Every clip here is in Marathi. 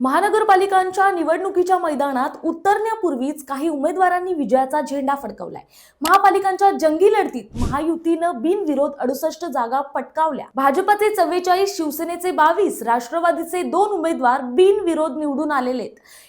महानगरपालिकांच्या निवडणुकीच्या मैदानात उतरण्यापूर्वीच काही उमेदवारांनी विजयाचा झेंडा फडकवलाय. महापालिकांच्या जंगी लढतीत महायुतीनं बिनविरोध अडुसष्ट जागा पटकावल्या. भाजपचे चव्वेचाळीस शिवसेनेचे बावीस राष्ट्रवादीचे दोन उमेदवार बिनविरोध निवडून आलेले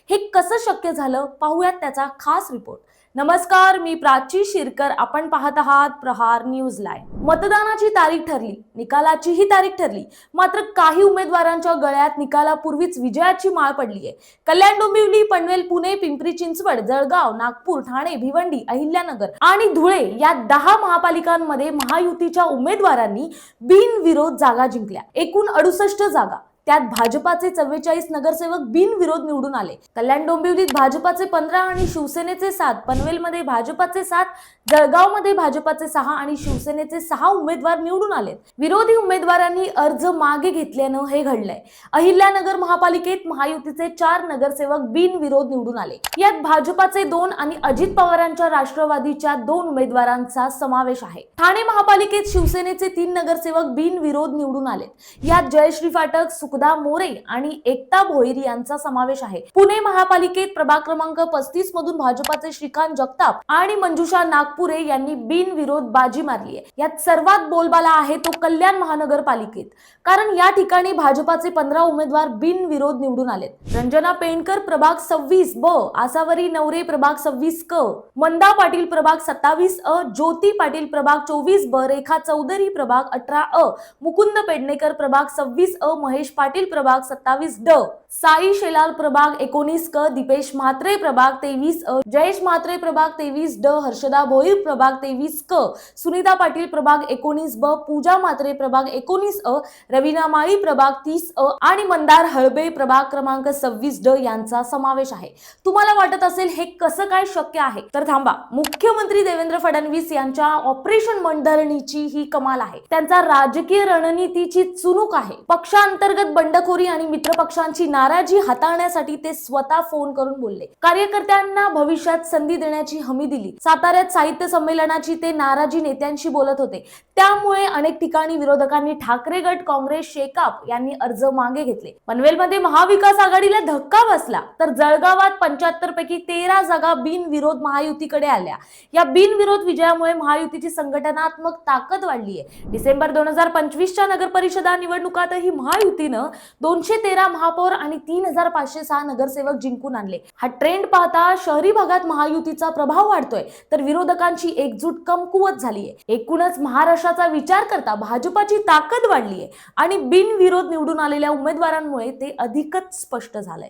हे कसं शक्य झालं? पाहूयात त्याचा खास रिपोर्ट नमस्कार मी प्राची शिरकर. आपण पाहत आहात प्रहार न्यूज लाईव्ह. मतदानाची तारीख ठरली निकालाची ही तारीख ठरली. मात्र काही उमेदवारांच्या गळ्यात निकालापूर्वीच विजयाची माळ पडली आहे कल्याण डोंबिवली पनवेल पुणे पिंपरी चिंचवड जळगाव नागपूर ठाणे भिवंडी अहिल्यानगर आणि धुळे या दहा महापालिकांमध्ये महायुतीच्या उमेदवारांनी बिनविरोध जागा जिंकल्या. एकूण अडुसष्ट जागा. त्यात भाजपाचे चव्वेचाळीस नगरसेवक बिनविरोध निवडून आले. कल्याण डोंबिवलीत भाजपाचे पंधरा आणि शिवसेनेचे सात पनवेलमध्ये भाजपाचे सात जळगावमध्ये भाजपाचे सहा आणि शिवसेनेचे सहा उमेदवार निवडून आले विरोधी उमेदवारांनी अर्ज मागे घेतल्यानं हे घडलंय. अहिल्यानगर महापालिकेत महायुतीचे चार नगरसेवक बिनविरोध निवडून आले. यात भाजपाचे दोन आणि अजित पवारांच्या राष्ट्रवादीच्या दोन उमेदवारांचा समावेश आहे. ठाणे महापालिकेत शिवसेनेचे तीन नगरसेवक बिनविरोध निवडून आले यात जयश्री फाटक सुखदा मोरे आणि एकता भोईर यांचा समावेश आहे. पुणे महापालिकेत प्रभाग क्रमांक पस्तीस मधून भाजपाचे श्रीकांत जगताप आणि मंजुषा नागपुरे यांनी बिनविरोध बाजी मारली आहे. यात सर्वात बोलबाला आहे तो कल्याण महानगरपालिकेत. कारण या ठिकाणी भाजपाचे पंधरा उमेदवार बिनविरोध निवडून आलेत. रंजना पेंडकर प्रभाग सव्वीस ब. आसावरी नवरे प्रभाग सव्वीस क. मंदा पाटील प्रभाग सत्तावीस अ. ज्योती पाटील प्रभाग चोवीस ब. रेखा चौधरी प्रभाग अठरा अ. मुकुंद पेडणेकर प्रभाग सव्वीस अ. महेश पाटील प्रभाग सत्तावीस ड. साई शेलार प्रभाग एकोणीस क. दीपेश म्हात्रे प्रभाग तेवीस अ. जयेश म्हात्रे प्रभाग तेवीस ड. हर्षदा भोईर प्रभाग तेवीस क. सुनीता पाटील प्रभाग एकोणीस ब. पूजा म्हात्रे प्रभाग एकोणीस अ. रवीना माळी प्रभाग तीस अ. आणि मंदार हळबे प्रभाग क्रमांक सव्वीस ड. यांचा समावेश आहे. तुम्हाला वाटत असेल हे कसं काय शक्य आहे? तर थांबा. मुख्यमंत्री देवेंद्र फडणवीस यांच्या ऑपरेशन मंडळणीची ही कमाल आहे. त्यांचा राजकीय रणनीतीची चुणूक आहे. पक्षांतर्गत बंडखोरी आणि मित्रपक्षांची नाराजी हाताळण्यासाठी ते स्वतः फोन करून बोलले. कार्यकर्त्यांना भविष्यात संधी देण्याची हमी दिली. साताऱ्यात साहित्य संमेलनाची ते नाराजी नेत्यांशी बोलत होते. त्यामुळे अनेक ठिकाणी विरोधकांनी ठाकरे गट काँग्रेस शेकाप यांनी अर्ज मागे घेतले. पनवेलमध्ये महाविकास आघाडीला धक्का बसला तर जळगावात पंच्याहत्तर पैकी तेरा जागा बिनविरोध महायुतीकडे आल्या. या बिनविरोध विजयामुळे महायुतीची संघटनात्मक ताकद वाढली आहे डिसेंबर दोन हजार पंचवीसच्या नगरपरिषदा निवडणुकातही महायुतीनं दोनशे तेरा महापौर आणि तीन हजार पाचशे सहा नगरसेवक जिंकून आणले. हा ट्रेंड पाहता शहरी भागात महायुतीचा प्रभाव वाढतोय तर विरोधकांची एकजूट कमकुवत झाली आहे एकूणच महाराष्ट्राचा विचार करता भाजपाची ताकद वाढली आहे आणि बिनविरोध निवडून आलेल्या उमेदवारांमुळे ते अधिकच स्पष्ट झालंय.